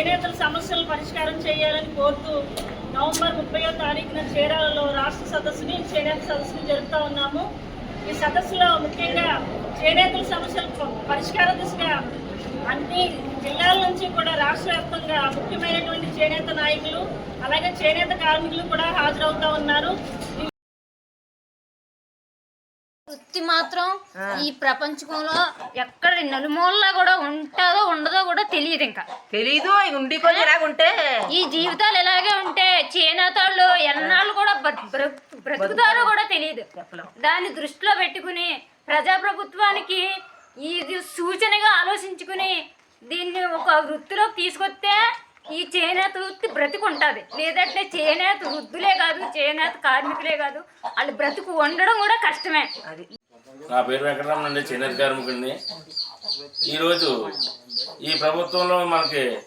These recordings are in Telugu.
చేనేతల సమస్యలు పరిష్కారం చేయాలని కోరుతూ నవంబర్ ముప్పయో తారీఖున చీరాలలో రాష్ట్ర సదస్సుని చేనేత సదస్సుని జరుపుతూ ఉన్నాము. ఈ సదస్సులో ముఖ్యంగా చేనేతల సమస్యలు పరిష్కార దిశగా అన్ని జిల్లాల నుంచి కూడా రాష్ట్ర వ్యాప్తంగా ముఖ్యమైనటువంటి చేనేత నాయకులు అలాగే చేనేత కార్మికులు కూడా హాజరవుతా ఉన్నారు. వృత్తి మాత్రం ఈ ప్రపంచంలో ఎక్కడ నలుమూలలా కూడా ఉంటుందో ఉండదో కూడా తెలియదు ఇంకా. తెలీదు ఇక ఉండి కొన్ని ఇలాగుంటే ఈ జీవితాలు ఇలాగే ఉంటే చేనేతాళ్ళు ఎన్నాళ్ళు కూడా బ్ర- బ్ర- బ్రతుకుతారో కూడా తెలియదు. దాన్ని దృష్టిలో పెట్టుకుని ప్రజాప్రభుత్వానికి ఇది సూచనగా ఆలోచించుకుని దీన్ని ఒక వృత్తిలోకి తీసుకొస్తే ఈ చేనేత వృత్తి బ్రతికుంటుంది. లేదంటే చేనేత వృద్ధులే కాదు చేనేత కార్మికులే కాదు. వాళ్ళు బ్రతుకు ఉండడం కూడా కష్టమే. అది. నా పేరు వెంకటరమణ అండి చేనేత కార్మికుడిని. ఈరోజు ఈ ప్రభుత్వంలో మనకి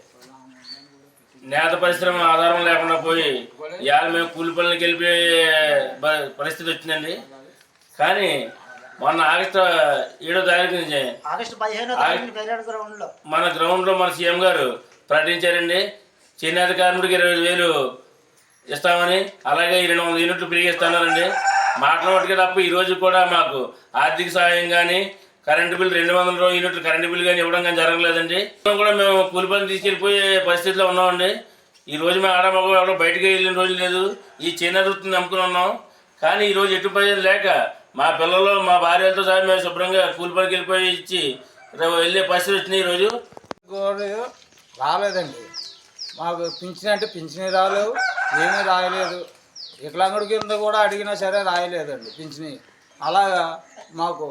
నేత పరిశ్రమ ఆధారం లేకుండా పోయి ఇవాళ మేము కూలి పనులకు వెళ్ళిపోయే బ- పరిస్థితి వచ్చిందండి. కానీ మొన్న ఆగస్టు ఏడో తారీఖు నుంచి మన గ్రౌండ్లో మన సీఎం గారు ప్రకటించారండి. చేనేత కార్మికుడికి ఇరవై ఐదు వేలు ఇస్తామని అలాగే రెండు వందల యూనిట్లు పెరిగిస్తున్నారండి ఇస్తున్నారండి. తప్ప ఈరోజు కూడా మాకు ఆర్థిక సహాయం కానీ కరెంటు బిల్ రెండు వందల యూనిట్లు కరెంటు బిల్ కానీ ఇవ్వడం కానీ జరగలేదండి. కూడా మేము కూలి పని తీసుకెళ్ళిపోయే పరిస్థితిలో ఉన్నామండి. ఈ రోజు మేము ఆడ మగ ఎవరో బయటకు వెళ్ళిన రోజు లేదు. ఈ చేనేత వృత్తిని నమ్ముకుని ఉన్నాం. కానీ ఈరోజు ఎటు పని లేక మా పిల్లలు మా భార్యలతో సహా మేము శుభ్రంగా కూలి పనికి వెళ్ళిపోయి ఇచ్చి రేపు వెళ్ళే పరిస్థితి వచ్చినాయి ఈరోజు కూడా రాలేదండి. మాకు పింఛన్ అంటే పింఛనే రాలేవు ఏమీ రాయలేదు. వికలాంగుడి కింద కూడా అడిగినా సరే రాయలేదండి పింఛని. అలాగా మాకు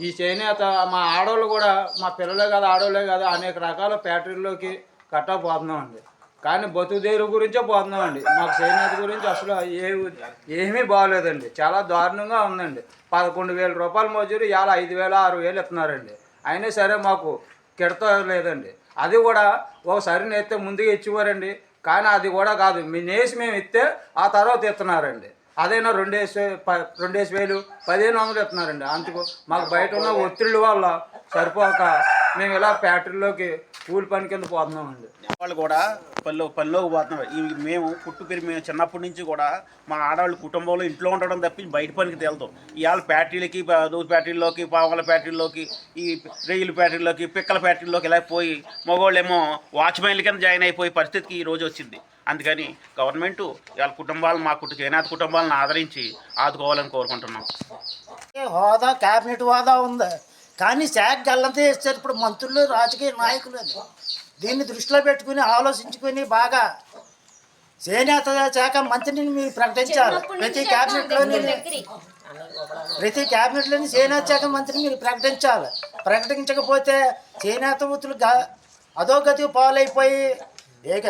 ఈ చేనేత మా ఆడవాళ్ళు కూడా మా పిల్లలే కాదు ఆడవాళ్ళే కాదు అనేక రకాల ఫ్యాక్టరీల్లోకి కట్టా పోతున్నామండి. కానీ బతుకుదేరు గురించే పోతున్నామండి. మాకు చేనేత గురించి అసలు ఏ ఏమీ బాగలేదండి. చాలా దారుణంగా ఉందండి. పదకొండు వేల రూపాయల మజూరు ఇవాళ ఐదు వేల ఆరు వేలు ఇస్తున్నారండి. అయినా సరే మాకు కిడత లేదండి అది కూడా ఒకసారి నేస్తే ముందుగా ఇచ్చేవారండి. కానీ అది కూడా కాదు. మీ నేసి మేము ఇస్తే ఆ తర్వాత ఇస్తున్నారండి. అదైనా రెండేసి ప రెండేసి వేలు పదిహేను వందలు ఇస్తున్నారండి. అందుకు మాకు బయట ఉన్న ఒత్తిళ్ళ వల్ల సరిపోక మేము ఇలా ఫ్యాక్టరీలోకి కూలి పని కింద పోతున్నామండి. వాళ్ళు కూడా పనిలో పనిలోకి పోతున్నారు. ఈ మేము పుట్టు పెరిగి మేము చిన్నప్పటి నుంచి కూడా మా ఆడవాళ్ళు కుటుంబంలో ఇంట్లో ఉండడం తప్పి బయట పనికి తేలుతాం ఇవాళ ఫ్యాక్టరీలకి దూది ఫ్యాక్టరీలోకి పావుగల ఫ్యాక్టరీలోకి ఈ రెయ్యిల ఫ్యాక్టరీలోకి పిక్కల ఫ్యాక్టరీలోకి ఇలా పోయి మగవాళ్ళు ఏమో వాచ్మెన్ల కింద జాయిన్ అయిపోయే పరిస్థితికి ఈ రోజు వచ్చింది. అందుకని గవర్నమెంట్ ఇవాళ కుటుంబాలు మా కుటుంబ చేనేత కుటుంబాలను ఆదరించి ఆదుకోవాలని కోరుకుంటున్నాం. ఏ హోదా క్యాబినెట్ హోదా ఉంది. కానీ శాఖ గల్లంతా ఇస్తారు ఇప్పుడు మంత్రులు రాజకీయ నాయకులు. దీన్ని దృష్టిలో పెట్టుకుని ఆలోచించుకుని బాగా చేనేత శాఖ మంత్రిని మీరు ప్రకటించాలి ప్రతి క్యాబినెట్లోని ప్రతి క్యాబినెట్లోని చేనేత శాఖ మంత్రిని మీరు ప్రకటించాలి. ప్రకటించకపోతే చేనేత వృత్తులు గా- అధోగతికి పాలైపోయి ఏక